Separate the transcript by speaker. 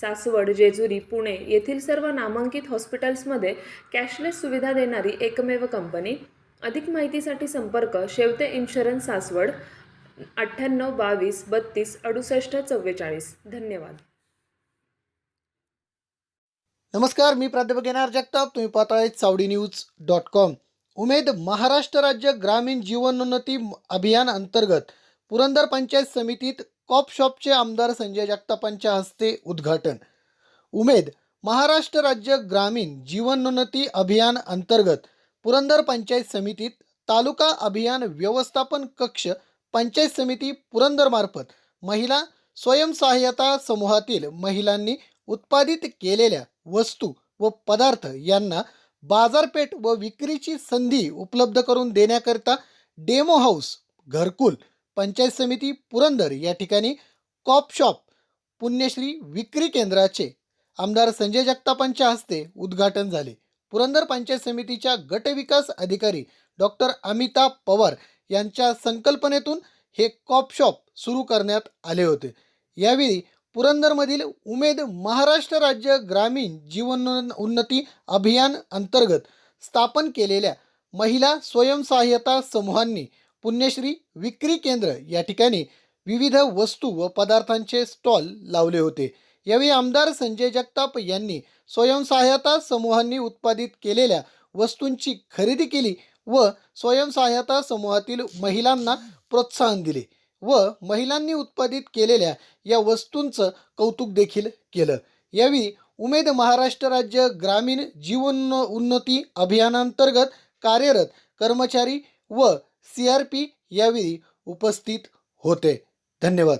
Speaker 1: सासवड जेजुरी पुणे येथील सर्व नामांकित हॉस्पिटल्समध्ये कॅशलेस सुविधा देणारी एकमेव कंपनी. अधिक माहितीसाठी संपर्क शेवते इन्शुरन्स सासवड अठ्ठ्याण्णव बावीस बत्तीस अडुसष्ट चव्वेचाळीस. धन्यवाद.
Speaker 2: नमस्कार मी प्राध्यापक येणार जगताप. तुम्ही पाहताय Chavadi news dot com. Umed Maharashtra राज्य ग्रामीण जीवनोन्नती अभियान अंतर्गत पुरंदर पंचायत समितीत कॉप शॉपचे आमदार संजय जगतापांच्या हस्ते उद्घाटन. उमेद महाराष्ट्र राज्य ग्रामीण जीवनोन्नती अभियान अंतर्गत पुरंदर पंचायत समितीत तालुका अभियान व्यवस्थापन कक्ष पंचायत समिती पुरंदरमार्फत महिला स्वयंसहाय्यता समूहातील महिलांनी उत्पादित केलेल्या वस्तू व पदार्थ यांना बाजारपेठ व विक्रीची संधी उपलब्ध करून देण्याकरिता डेमो हाऊस घरकुल पंचायत समिती पुरंदर या ठिकाणी कॉप शॉप पुण्यश्री विक्री केंद्राचे आमदार संजय जगतापांच्या हस्ते उद्घाटन झाले. पुरंदर पंचायत समितीच्या गटविकास अधिकारी डॉक्टर अमिता पवार यांच्या संकल्पनेतून हे कॉप शॉप सुरू करण्यात आले होते. यावेळी पुरंदरमधील उमेद महाराष्ट्र राज्य ग्रामीण जीवन उन्नती अभियान अंतर्गत स्थापन केलेल्या महिला स्वयंसहाय्यता समूहांनी पुण्यश्री विक्री केंद्र या ठिकाणी विविध वस्तू व पदार्थांचे स्टॉल लावले होते. यावेळी आमदार संजय जगताप यांनी स्वयंसहाय्यता समूहांनी उत्पादित केलेल्या वस्तूंची खरेदी केली व स्वयंसहाय्यता समूहातील महिलांना प्रोत्साहन दिले व महिलांनी उत्पादित केलेल्या या वस्तूंचं कौतुक देखील केलं. यावेळी उमेद महाराष्ट्र राज्य ग्रामीण जीवन उन्नती अभियानांतर्गत कार्यरत कर्मचारी व सी आर पी यावेळी उपस्थित होते. धन्यवाद.